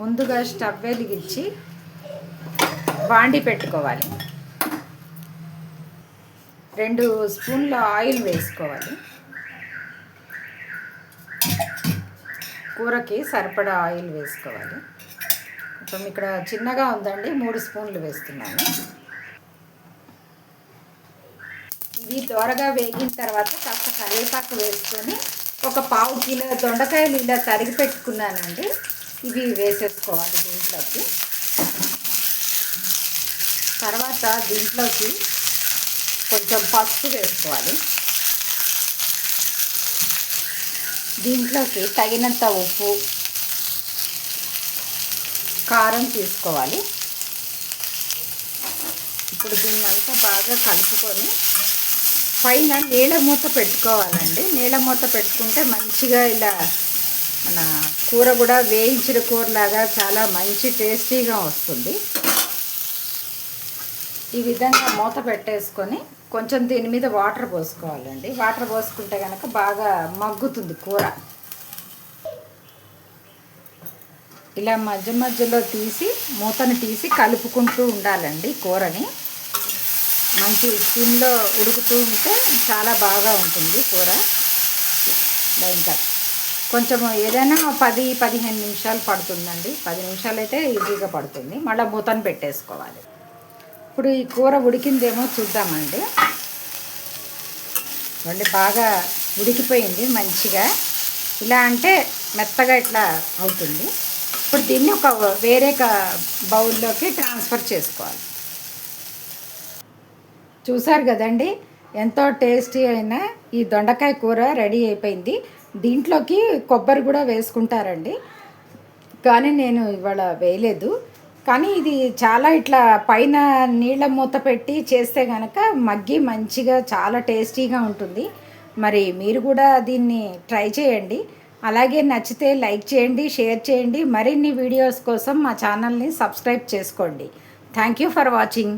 ముందుగా స్టవ్ వెలిగించి బాండి పెట్టుకోవాలి. రెండు స్పూన్ల ఆయిల్ వేసుకోవాలి. కూరకి సరిపడా ఆయిల్ వేసుకోవాలి. కొంచెం ఇక్కడ చిన్నగా ఉందండి మూడు స్పూన్లు వేస్తున్నాను. ఇవి త్వరగా వేగిన తర్వాత కాస్త కరివేపాకు వేసుకొని ఒక పావు కిలో దొండకాయలు ఇలా తరిగి పెట్టుకున్నానండి. ఇవి వేసేసుకోవాలి దీంట్లోకి. తర్వాత దీంట్లోకి కొంచెం పసుపు వేసుకోవాలి. దీంట్లోకి తగినంత ఉప్పు కారం తీసుకోవాలి. ఇప్పుడు దీన్ని అంతా బాగా కలుపుకొని పైన నీళ్ళ మూత పెట్టుకోవాలండి. నీళ్ళ మూత పెట్టుకుంటే మంచిగా ఇలా మన కూర కూడా వేయించిన కూరలాగా చాలా మంచి టేస్టీగా వస్తుంది. ఈ విధంగా మూత పెట్టేసుకొని కొంచెం దీని మీద వాటర్ పోసుకోవాలండి. వాటర్ పోసుకుంటే కనుక బాగా మగ్గుతుంది కూర. ఇలా మధ్య మధ్యలో తీసి మూతను తీసి కలుపుకుంటూ ఉండాలండి కూరని. మంచి స్కిన్లో ఉడుకుతూ ఉంటే చాలా బాగా ఉంటుంది కూర. ఇంకా కొంచెం ఏదైనా పది పదిహేను నిమిషాలు పడుతుందండి. పది నిమిషాలు అయితే ఈజీగా పడుతుంది. మళ్ళీ మూతను పెట్టేసుకోవాలి. ఇప్పుడు ఈ కూర ఉడికిందేమో చూద్దామండి. చూడండి బాగా ఉడికిపోయింది మంచిగా. ఇలా అంటే మెత్తగా ఇట్లా అవుతుంది. ఇప్పుడు దీన్ని ఒక వేరే బౌల్లోకి ట్రాన్స్ఫర్ చేసుకోవాలి. చూసారు కదండి? ఎంతో టేస్టీ అయిన ఈ దొండకాయ కూర రెడీ అయిపోయింది. దీంట్లోకి కొబ్బరి కూడా వేసుకుంటారండి. కానీ నేను ఇవాళ వేయలేదు. కానీ ఇది చాలా ఇట్లా పైన నీళ్ళ మూత పెట్టి చేస్తే కనుక మగ్గి మంచిగా చాలా టేస్టీగా ఉంటుంది. మరి మీరు కూడా దీన్ని ట్రై చేయండి. అలాగే నచ్చితే లైక్ చేయండి షేర్ చేయండి. మరిన్ని వీడియోస్ కోసం మా ఛానల్ని సబ్స్క్రైబ్ చేసుకోండి. Thank you for watching.